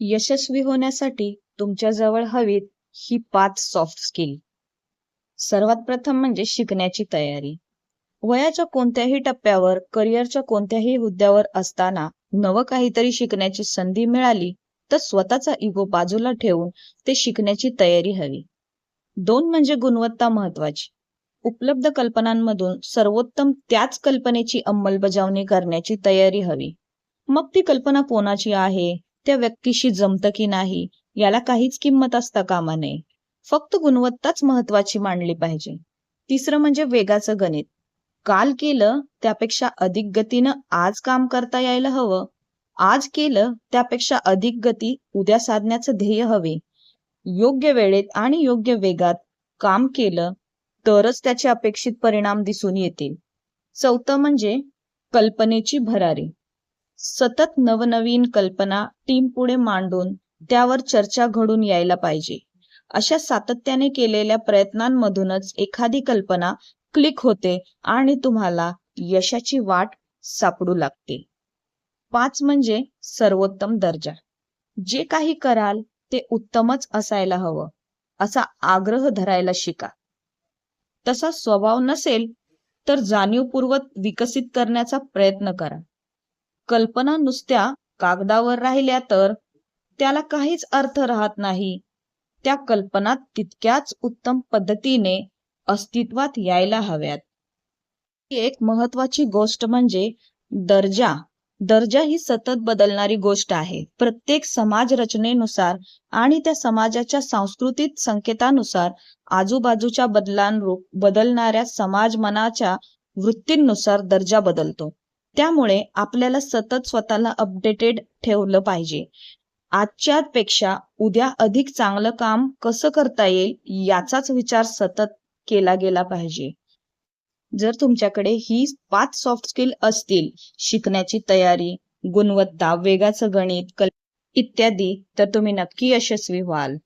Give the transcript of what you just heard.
यशस्वी होण्यासाठी तुमच्याजवळ हवीत ही पाच सॉफ्ट स्किल सर्वात प्रथम म्हणजे शिकण्याची तयारी. वयाच्या कोणत्याही टप्प्यावर करिअरच्या कोणत्याही हुद्द्यावर असताना नवं काहीतरी शिकण्याची संधी मिळाली तर स्वतःचा इगो बाजूला ठेवून ते शिकण्याची तयारी हवी. दोन म्हणजे गुणवत्ता महत्वाची उपलब्ध कल्पनांमधून सर्वोत्तम त्याच कल्पनेची अंमलबजावणी करण्याची तयारी हवी. मग ती कल्पना कोणाची आहे? त्या व्यक्तीशी जमतं की नाही याला काहीच किंमत असता कामा नये फक्त गुणवत्ताच महत्वाची मानली पाहिजे. तिसरं म्हणजे वेगाचं गणित. काल केलं त्यापेक्षा अधिक गतीनं आज काम करता यायला हवं. आज केलं त्यापेक्षा अधिक गती उद्या साधण्याचं ध्येय हवे. योग्य वेळेत आणि योग्य वेगात काम केलं तरच त्याचे अपेक्षित परिणाम दिसून येतील. चौथं म्हणजे कल्पनेची भरारी. सतत नवनवीन कल्पना टीम पुढे मांडून त्यावर चर्चा घडून यायला पाहिजे. अशा सातत्याने केलेल्या प्रयत्नांमधूनच एखादी कल्पना क्लिक होते आणि तुम्हाला यशाची वाट सापडू लागते. पाच म्हणजे सर्वोत्तम दर्जा. जे काही कराल ते उत्तमच असायला हवं असा आग्रह धरायला शिका. तसा स्वभाव नसेल तर जाणीवपूर्वक विकसित करण्याचा प्रयत्न करा. कल्पना नुसत्या कागदावर राहिल्या तर त्याला काहीच अर्थ राहत नाही. त्या कल्पना तितक्याच उत्तम पद्धतीने अस्तित्वात यायला हव्यात. एक महत्वाची गोष्ट म्हणजे दर्जा. दर्जा ही सतत बदलणारी गोष्ट आहे. प्रत्येक समाज रचनेनुसार आणि त्या समाजाच्या सांस्कृतिक संकेतानुसार आजूबाजूच्या बदलांरूप बदलणाऱ्या समाज मनाच्या वृत्तींनुसार दर्जा बदलतो. त्यामुळे आपल्याला सतत स्वतःला अपडेटेड ठेवलं पाहिजे. आजच्या पेक्षा उद्या अधिक चांगलं काम कसं करता येईल याचाच विचार सतत केला गेला पाहिजे. जर तुमच्याकडे ही पाच सॉफ्ट स्किल असतील शिकण्याची तयारी गुणवत्ता वेगाचं गणित कल इत्यादी तर तुम्ही नक्की यशस्वी व्हाल.